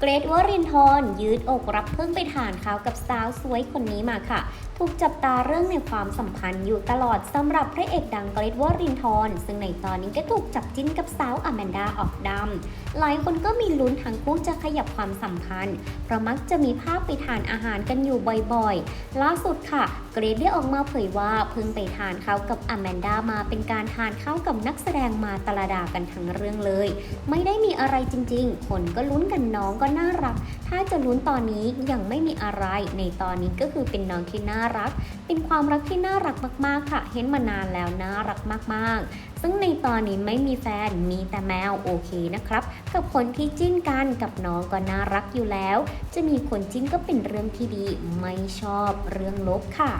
เกรทวรินทร์ยืดอกรับเพิ่งไปทานข้าวกับสาวสวยคนนี้มาค่ะ ถูกจับตาเรื่องในความสัมพันธ์อยู่ตลอดสำหรับพระเอกดังเกรทวรินทร์ซึ่งในตอนนี้ก็ถูกจับจิ้นกับสาวอแมนดาออกดำหลายคนก็มีลุ้นทั้งคู่จะขยับความสัมพันธ์ เพราะมักจะมีภาพไปทานอาหารกันอยู่บ่อยๆ ล่าสุดค่ะ เกรทได้ออกมาเผยว่าเพิ่งไปทานข้าวกับอแมนดามาเป็นการทานข้าวกับนักแสดงมาตลาดากันทั้งเรื่องเลย ไม่ได้มีอะไรจริง ๆ คนก็ลุ้นกันน้องก็น่ารัก ถ้าจะลุ้นตอนนี้ยังไม่มีอะไร ในตอนนี้ก็คือเป็นน้องที่น่ารัก เป็นความรักที่น่ารักมากๆค่ะ เห็นมานานแล้วน่ารักมากๆ ซึ่งในตอนนี้ไม่มีแฟนมีแต่แมวโอเคนะครับ กับคนที่จิ้นกันกับน้องก็น่ารักอยู่แล้ว จะมีคนจิ้นก็เป็นเรื่องที่ดี ไม่ชอบเรื่องลบค่ะ